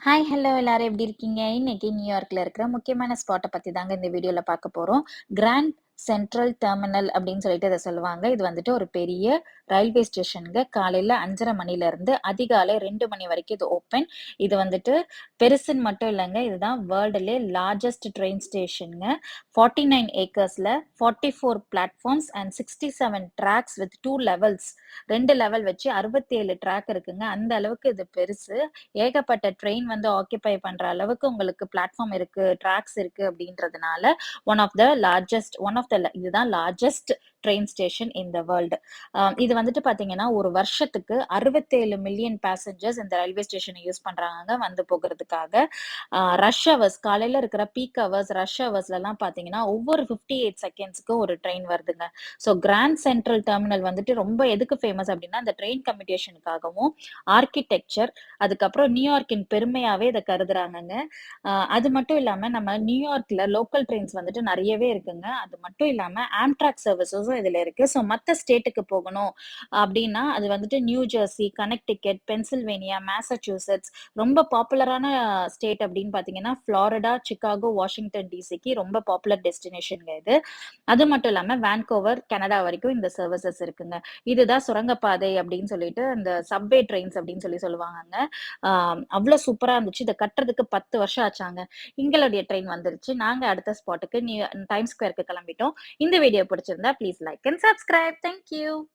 Hi, hello எல்லாரும் எப்படி இருக்கீங்க? இன்னைக்கு நியூயார்க்ல இருக்கிற முக்கியமான ஸ்பாட்டை பத்தி தாங்க இந்த வீடியோல பார்க்க போறோம். கிராண்ட் சென்ட்ரல் டெர்மினல் அப்படின்னு சொல்லிட்டு இதை சொல்லுவாங்க. இது வந்துட்டு ஒரு பெரிய ரயில்வே ஸ்டேஷனுங்க காலையில 5:30 மணிலருந்து அதிகாலை ரெண்டு மணி வரைக்கும் இது ஓப்பன். இது வந்துட்டு பெருசுன்னு மட்டும் இல்லைங்க இதுதான் வேர்ல்டுலே லார்ஜஸ்ட் ட்ரெயின் ஸ்டேஷனுங்க ஃபார்ட்டி நைன் ஏக்கர்ஸ்ல 44 platforms and 67 tracks with two levels ரெண்டு லெவல் வச்சு 67 ட்ராக் இருக்குங்க. அந்த அளவுக்கு இது பெருசு. ஏகப்பட்ட ட்ரெயின் வந்து ஆக்கியபை பண்ற அளவுக்கு உங்களுக்கு பிளாட்ஃபார்ம் இருக்கு, ட்ராக்ஸ் இருக்கு அப்படின்றதுனால one of the largest one of the இதுதான் largest train station in the world. இது வந்துட்டு பார்த்தீங்கன்னா, ஒரு வருஷத்துக்கு 67 மில்லியன் பேசஞ்சர்ஸ் இந்த ரயில்வே ஸ்டேஷனை யூஸ் பண்ணுறாங்க வந்து போகிறதுக்காக ரஷ் ஹவர்ஸ் காலையில் இருக்கிற பீக் ஹவர்ஸ், ரஷ் ஹவர்ஸ்லலாம் பார்த்தீங்கன்னா, ஒவ்வொரு 58 செகண்ட்ஸ்க்கு ஒரு ட்ரெயின் வருதுங்க. ஸோ கிராண்ட் சென்ட்ரல் டெர்மினல் வந்துட்டு ரொம்ப எதுக்கு ஃபேமஸ் அப்படின்னா, அந்த ட்ரெயின் கம்யூனிகேஷனுக்காகவும் ஆர்க்கிடெக்சர் அதுக்கப்புறம் நியூயார்க்கின் பெருமையாகவே இதை கருதுறாங்கங்க. அது மட்டும் இல்லாமல் நம்ம நியூயார்க்கில் லோக்கல் ட்ரெயின்ஸ் வந்துட்டு நிறையவே இருக்குங்க. அது மட்டும் இல்லாமல் ஆம்ட்ராக் சர்வீஸஸும் இதுல இருக்கு. ஸோ மற்ற ஸ்டேட்டுக்கு போகணும் அப்படின்னா, அது வந்துட்டு New Jersey, Connecticut, Pennsylvania, Massachusetts ரொம்ப பாப்புலரான ஸ்டேட் அப்படின்னு பார்த்தீங்கன்னா, ஃப்ளாரிடா, சிக்காகோ வாஷிங்டன் டிசிக்கு ரொம்ப பாப்புலர் டெஸ்டினேஷன்ங்க இது. அது மட்டும் இல்லாம வான்கோவர், கனடா வரைக்கும் இந்த சர்வீசஸ் இருக்குங்க. இதுதான் சுரங்கப்பாதை அப்படின்னு சொல்லிட்டு அந்த சப்வே ட்ரெயின்ஸ் அப்படின்னு சொல்லி சொல்லுவாங்க அவ்வளோ சூப்பராக சூப்பரா இருந்துச்சு. இதை கட்டுறதுக்கு 10 வருஷம் ஆச்சாங்க. எங்களுடைய ட்ரெயின் வந்துருச்சு. நாங்க அடுத்த ஸ்பாட்டுக்கு நியூ டைம்ஸ் ஸ்கொயருக்கு கிளம்பிட்டோம். இந்த வீடியோ பிடிச்சிருந்தா please like and subscribe. Thank you.